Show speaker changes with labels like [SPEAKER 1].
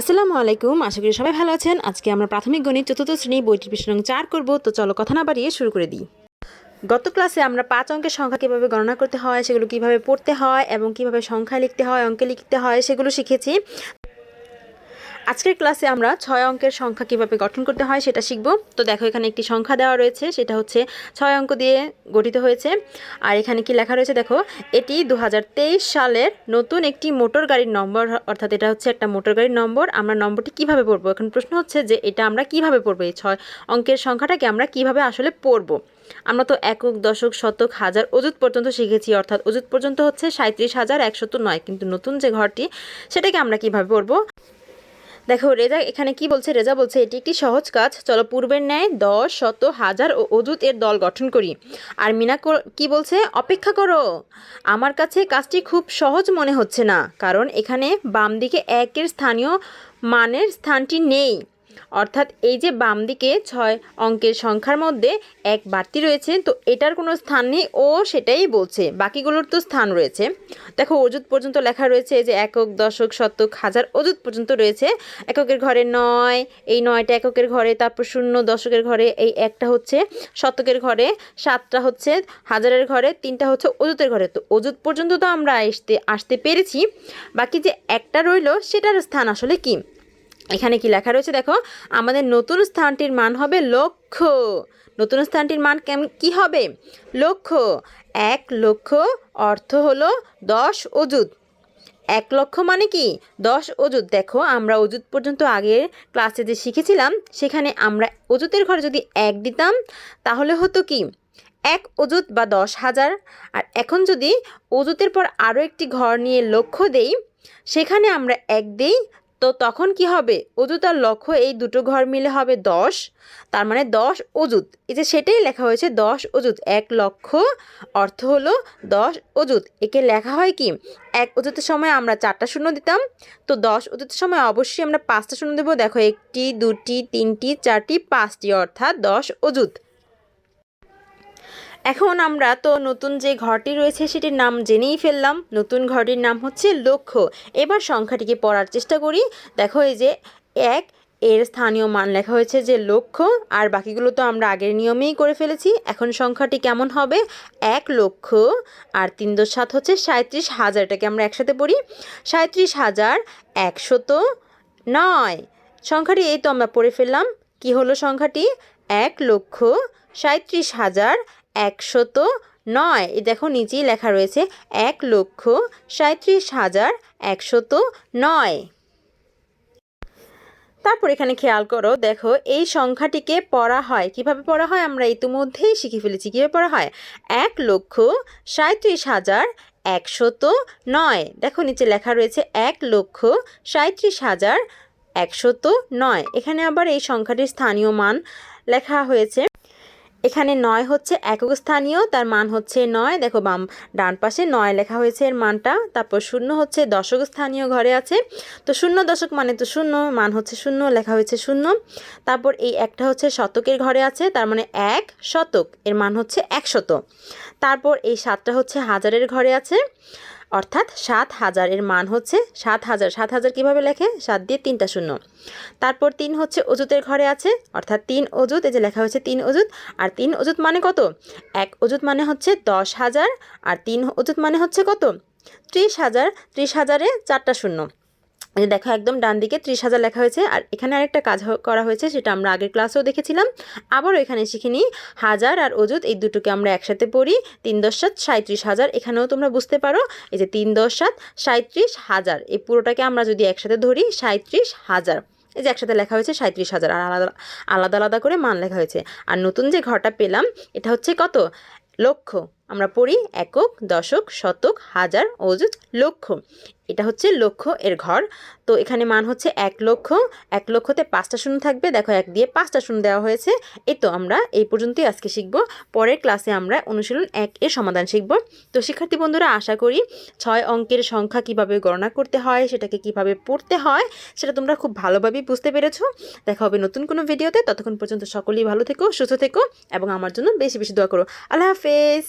[SPEAKER 1] আসসালামু আলাইকুম, আশা করি সবাই ভালো আছেন। আজকে আমরা প্রাথমিক গণিত চতুর্থ শ্রেণি বইটির পৃষ্ঠ চার করব, তো চলো কথা না বাড়িয়ে শুরু করে দিই। গত ক্লাসে আমরা পাঁচ অঙ্কের সংখ্যা কীভাবে গণনা করতে হয়, সেগুলো কীভাবে পড়তে হয় এবং কীভাবে সংখ্যা লিখতে হয়, অঙ্কে লিখতে হয়, সেগুলো শিখেছি। আজকের ক্লাসে আমরা ছয় অঙ্কের সংখ্যা কীভাবে গঠন করতে হয় সেটা শিখব। তো দেখো, এখানে একটি সংখ্যা দেওয়া রয়েছে, সেটা হচ্ছে ছয় অঙ্ক দিয়ে গঠিত হয়েছে। আর এখানে কি লেখা রয়েছে দেখো, এটি দু হাজার তেইশ সালের নতুন একটি মোটর গাড়ির নম্বর, অর্থাৎ এটা হচ্ছে একটা মোটর গাড়ির নম্বর। আমরা নম্বরটি কীভাবে পড়ব? এখন প্রশ্ন হচ্ছে যে এটা আমরা কীভাবে পড়ব? এই ছয় অঙ্কের সংখ্যাটাকে আমরা কীভাবে আসলে পড়ব? আমরা তো একক, দশক, শতক, হাজার অযুত পর্যন্ত শিখেছি, অর্থাৎ অযুত পর্যন্ত হচ্ছে সাঁত্রিশ হাজার একশত নয়। কিন্তু নতুন যে ঘরটি, সেটাকে আমরা কীভাবে পড়ব? দেখো, রেজা এখানে কি বলছে? রেজা বলছে, এটি একটি সহজ কাজ। চলো পূর্বের ন্যায় দশ শত হাজার ও অজুত এর দল গঠন করি। আর মিনা কো- বলছে? অপেক্ষা করো। আমার কাছে কাজটি খুব সহজ মনে হচ্ছে না, কারণ এখানে বাম দিকে একের স্থানীয় মানের স্থানটি নেই। অর্থাৎ এই যে বাম দিকে ছয় অঙ্কের সংখ্যার মধ্যে এক বাড়তি রয়েছে, তো এটার কোনো স্থান নেই, ও সেটাই বলছে। বাকিগুলোর তো স্থান রয়েছে। দেখো, অযুত পর্যন্ত লেখা রয়েছে যে একক, দশক, শতক, হাজার অযুত পর্যন্ত রয়েছে। এককের ঘরে নয়, এই নয়টা এককের ঘরে, তারপর শূন্য দশকের ঘরে, এই একটা হচ্ছে শতকের ঘরে, সাতটা হচ্ছে হাজারের ঘরে, তিনটা হচ্ছে অযুতের ঘরে। তো অযুত পর্যন্ত তো আমরা আসতে আসতে পেরেছি। বাকি যে একটা রইল, সেটার স্থান আসলে কি? এখানে কি লেখা রয়েছে? দেখো, আমাদের নতুন স্থানটির মান হবে লক্ষ নতুন স্থানটির মান কী হবে? লক্ষ এক লক্ষ অর্থ হলো দশ অযুত। এক লক্ষ মানে কি? দশ অযুত। দেখো, আমরা অযুত পর্যন্ত আগের ক্লাসে যে শিখেছিলাম, সেখানে আমরা অযুতের ঘরে যদি এক দিতাম, তাহলে হতো কি? এক অযুত বা দশ হাজার। আর এখন যদি অযুতের পর আরও একটি ঘর নিয়ে লক্ষ্য দেই, সেখানে আমরা এক দেই তো তখন কি হবে? অযুত আর লক্ষ্য এই দুটো ঘর মিলে হবে দশ। তার মানে দশ অযুত। এই যে সেটাই লেখা হয়েছে দশ অযুত। এক লক্ষ অর্থ হলো দশ অযুত। একে লেখা হয় কি? এক অযুতের সময় আমরা চারটা শূন্য দিতাম। তো দশ অযুতের সময় অবশ্যই আমরা পাঁচটা শূন্য দেবো। দেখো একটি, দুটি, তিনটি, চারটি, পাঁচটি অর্থাৎ দশ অযুত। এখন আমরা তো নতুন যে ঘরটি রয়েছে সেটির নাম জেনেই ফেললাম। নতুন ঘরটির নাম হচ্ছে লক্ষ্য। এবার সংখ্যাটিকে পড়ার চেষ্টা করি। দেখো এই যে এক, এর স্থানীয় মান লেখা হয়েছে যে লক্ষ্য, আর বাকিগুলো তো আমরা আগের নিয়মেই করে ফেলেছি। এখন সংখ্যাটি কেমন হবে? এক লক্ষ আর তিন দশ সাত হচ্ছে সাঁত্রিশ হাজার। এটাকে আমরা একসাথে পড়ি। সাঁত্রিশ হাজার একশত নয়। সংখ্যাটি এই তো আমরা পড়ে ফেললাম। কি হলো সংখ্যাটি? এক লক্ষ সাঁত্রিশ হাজার একশত নয়। দেখো, নিচেই লেখা রয়েছে এক লক্ষ সাঁত্রিশ হাজার একশত নয়। তারপর এখানে খেয়াল করো, দেখো, এই সংখ্যাটিকে পড়া হয়। কীভাবে পড়া হয়? আমরা ইতিমধ্যেই শিখে ফেলেছি। কীভাবে পড়া হয়? এক লক্ষ সাঁত্রিশ হাজার একশত নয়। দেখো, নিচে লেখা রয়েছে এক লক্ষ সাঁত্রিশ হাজার একশত নয়। এখানে আবার এই সংখ্যাটির স্থানীয় মান লেখা হয়েছে। এখানে নয় হচ্ছে একক স্থানীয়, তার মান হচ্ছে নয়। দেখো বাম ডান পাশে নয় লেখা হয়েছে এর মানটা। তারপর শূন্য হচ্ছে দশক স্থানীয় ঘরে আছে। তো শূন্য দশক মানে তো শূন্য, মান হচ্ছে শূন্য, লেখা হয়েছে শূন্য। তারপর এই একটা হচ্ছে শতকের ঘরে আছে, তার মানে এক শতক, এর মান হচ্ছে একশত তারপর এই সাতটা হচ্ছে হাজারের ঘরে আছে। অর্থাৎ সাত হাজার এর মান হচ্ছে সাত হাজার। সাত হাজার কীভাবে লেখে? সাত দিয়ে তিনটা শূন্য। তারপর তিন হচ্ছে অজুতের ঘরে আছে, অর্থাৎ তিন অজুত এই যে লেখা হয়েছে তিন অজুত আর তিন অজুত মানে কত? এক অজুত মানে হচ্ছে দশ হাজার, আর তিন অজুত মানে হচ্ছে কত? ত্রিশ হাজার। ত্রিশ হাজারে চারটা শূন্য। যে দেখো একদম ডান দিকে ত্রিশ হাজার লেখা হয়েছে। আর এখানে আরেকটা কাজ করা হয়েছে, সেটা আমরা আগের ক্লাসেও দেখেছিলাম। আবারও এখানে শিখে নিই, হাজার আর অজুত এই দুটোকে আমরা একসাথে পড়ি, তিন দশ সাত সাঁত্রিশ হাজার। এখানেও তোমরা বুঝতে পারো, এই যে তিন দশ সাত সাঁত্রিশ হাজার। এই পুরোটাকে আমরা যদি একসাথে ধরি সাঁত্রিশ হাজার। এই যে একসাথে লেখা হয়েছে সাঁত্রিশ হাজার, আর আলাদা আলাদা আলাদা করে মান লেখা হয়েছে। আর নতুন যে ঘরটা পেলাম, এটা হচ্ছে কত? লক্ষ। আমরা পড়ি একক, দশক, শতক, হাজার, অযুত, লক্ষ। এটা হচ্ছে লক্ষ এর ঘর। তো এখানে মান হচ্ছে এক লক্ষ। এক লক্ষতে পাঁচটা শূন্য থাকবে। দেখো এক দিয়ে পাঁচটা শূন্য দেওয়া হয়েছে। এই তো আমরা এই পর্যন্তই আজকে শিখব। পরের ক্লাসে আমরা অনুশীলন এক এর সমাধান শিখব। তো শিক্ষার্থী বন্ধুরা, আশা করি ছয় অঙ্কের সংখ্যা কীভাবে গণনা করতে হয়, সেটাকে কীভাবে পড়তে হয়, সেটা তোমরা খুব ভালোভাবেই বুঝতে পেরেছ। দেখা হবে নতুন কোনো ভিডিওতে। ততক্ষণ পর্যন্ত সকলেই ভালো থেকো, সুস্থ থেকো, এবং আমার জন্য বেশি বেশি দোয়া করো। আল্লাহ হাফেজ।